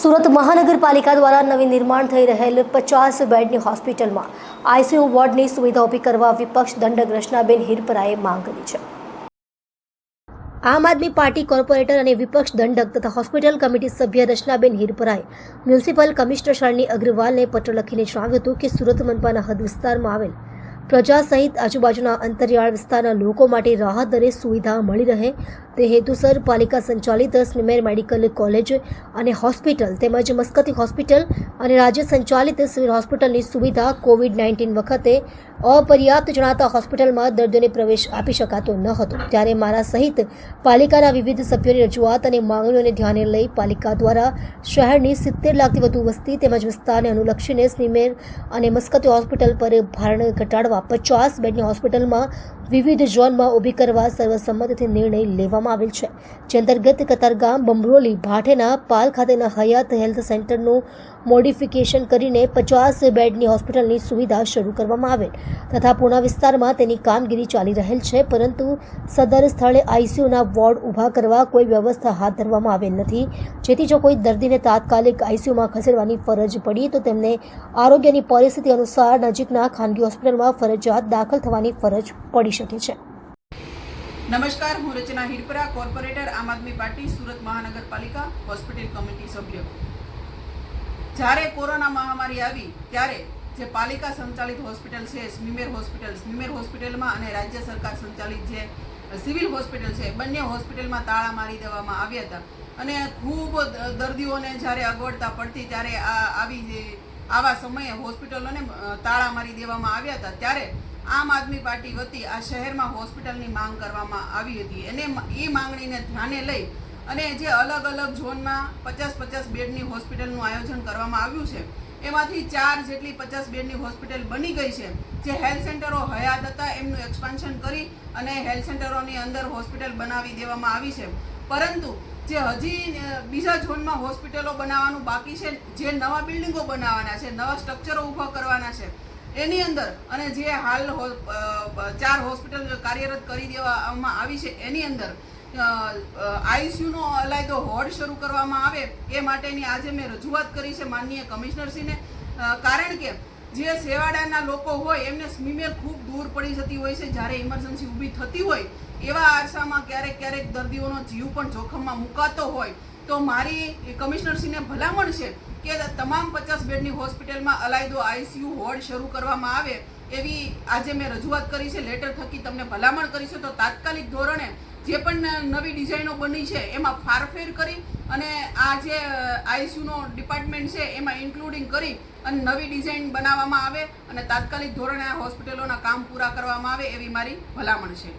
સુરત મહાનગરપાલિકા દ્વારા નવી નિર્માણ થઈ રહેલ પચાસ બેડની હોસ્પિટલમાં આઈસીયુ વોર્ડની સુવિધા ઊભી કરવા વિપક્ષ દંડક રચનાબેન હિરપરાએ માંગ કરી છે. આમ આદમી પાર્ટી કોર્પોરેટર અને વિપક્ષ દંડક તથા હોસ્પિટલ કમિટી સભ્ય રચનાબેન હિરપરાએ મ્યુનિસિપલ કમિશનર શાળની અગ્રવાલને પત્ર લખીને જણાવ્યું હતું કે સુરત મનપાના હદ વિસ્તારમાં આવેલ પ્રજા સહિત આજુબાજુના અંતરિયાળ વિસ્તારના લોકો માટે રાહત દરે સુવિધા મળી રહે. તે હેતુસર પાલિકા સંચાલિત સ્મીમેર મેડિકલ કોલેજ અને હોસ્પિટલ તેમજ મસ્કતી હોસ્પિટલ અને રાજ્ય સંચાલિત સિવિલ હોસ્પિટલની સુવિધા કોવિડ નાઇન્ટીન વખતે અપર્યાપ્ત જણાતા હોસ્પિટલમાં દર્દીઓને પ્રવેશ આપી શકાતો ન હતો. ત્યારે મારા સહિત પાલિકાના વિવિધ સભ્યોની રજૂઆત અને માંગણીઓને ધ્યાને લઈ પાલિકા દ્વારા શહેરની સિત્તેર લાખથી વધુ વસ્તી તેમજ વિસ્તારને અનુલક્ષીને સ્મીમેર અને મસ્કતી હોસ્પિટલ પર ભારણ ઘટાડવા પચાસ બેડની હોસ્પિટલમાં વિવિધ ઝોનમાં ઊભી કરવા સર્વસંમતિથી નિર્ણય લેવામાં આવેલ છે. જે અંતર્ગત કતારગામ બમરોલી ભાટેના પાલ ખાતેના હયાત હેલ્થ સેન્ટરનું મોડિફિકેશન કરીને પચાસ બેડની હોસ્પિટલની સુવિધા શરૂ કરવામાં આવેલ. તથા પૂના વિસ્તારમાં તેની કામગીરી ચાલી રહેલ છે, પરંતુ સદર સ્થળે આઈસીયુના વોર્ડ ઊભા કરવા કોઈ વ્યવસ્થા હાથ ધરવામાં આવેલ નથી. જેથી જો કોઈ દર્દીને તાત્કાલિક આઈસીયુમાં ખસેડવાની ફરજ પડી, તો તેમને આરોગ્યની પરિસ્થિતિ અનુસાર નજીકના ખાનગી હોસ્પિટલમાં ફરજિયાત દાખલ થવાની ફરજ પડી શકે છે. નમસ્કાર, હું રચના હિરપરા, કોર્પોરેટર, આમ આદમી પાર્ટી, સુરત મહાનગરપાલિકા, હોસ્પિટલ કમિટી સભ્ય. જ્યારે કોરોના મહામારી આવી, ત્યારે જે પાલિકા સંચાલિત હોસ્પિટલ છે, સ્મીમેર હોસ્પિટલ, સ્મીમેર હોસ્પિટલમાં અને રાજ્ય સરકાર સંચાલિત જે સિવિલ હોસ્પિટલ છે, બંને હોસ્પિટલમાં તાળા મારી દેવામાં આવ્યા હતા. અને ખૂબ દર્દીઓને જ્યારે અગવડતા પડતી, ત્યારે આ, આવી આવા સમયે હોસ્પિટલોને તાળા મારી દેવામાં આવ્યા હતા. ત્યારે આમ આદમી પાર્ટી વતી આ શહેરમાં હોસ્પિટલની માંગ કરવામાં આવી હતી. એને એ માંગણીને ધ્યાને લઈ અને જે અલગ અલગ ઝોનમાં પચાસ પચાસ બેડની હોસ્પિટલનું આયોજન કરવામાં આવ્યું છે, એમાંથી ચાર જેટલી પચાસ બેડની હોસ્પિટલ બની ગઈ છે, જે હેલ્થ સેન્ટરો હયાત હતા એમનું એક્સપાન્શન કરી અને હેલ્થ સેન્ટરોની અંદર હોસ્પિટલ બનાવી દેવામાં આવી છે. પરંતુ જે હજી બીજા ઝોનમાં હોસ્પિટલો બનાવવાનું બાકી છે, જે નવા બિલ્ડિંગો બનાવવાના છે, નવા સ્ટ્રક્ચરો ઊભા કરવાના છે એની અંદર અને જે હાલ ચાર હોસ્પિટલ કાર્યરત કરી દેવામાં આવી છે, એની અંદર આઈસીયુનો અલાયદો હોડ શરૂ કરવામાં આવે, એ માટેની આજે મેં રજૂઆત કરી છે માનનીય કમિશનરશ્રીને. કારણ કે જે સેવાડાના લોકો હોય, એમને સ્મીમેર ખૂબ દૂર પડી જતી હોય છે, જ્યારે ઇમરજન્સી ઊભી થતી હોય, એવા આરસામાં ક્યારેક ક્યારેક દર્દીઓનો જીવ પણ જોખમમાં મુકાતો હોય. તો મારી કમિશનરશ્રીને ભલામણ છે કે તમામ પચાસ બેડની હોસ્પિટલમાં અલાયદો આઈસીયુ વોર્ડ શરૂ કરવામાં આવે એવી આજે મેં રજૂઆત કરી છે, લેટર થકી તમને ભલામણ કરી છે. તો તાત્કાલિક ધોરણે જે પણ નવી ડિઝાઇનો બની છે, એમાં ફારફેર કરી અને આ જે આઈસીયુનો ડિપાર્ટમેન્ટ છે, એમાં ઇન્ક્લુડિંગ કરી અને નવી ડિઝાઇન બનાવવામાં આવે અને તાત્કાલિક ધોરણે આ હોસ્પિટલોના કામ પૂરા કરવામાં આવે એવી મારી ભલામણ છે.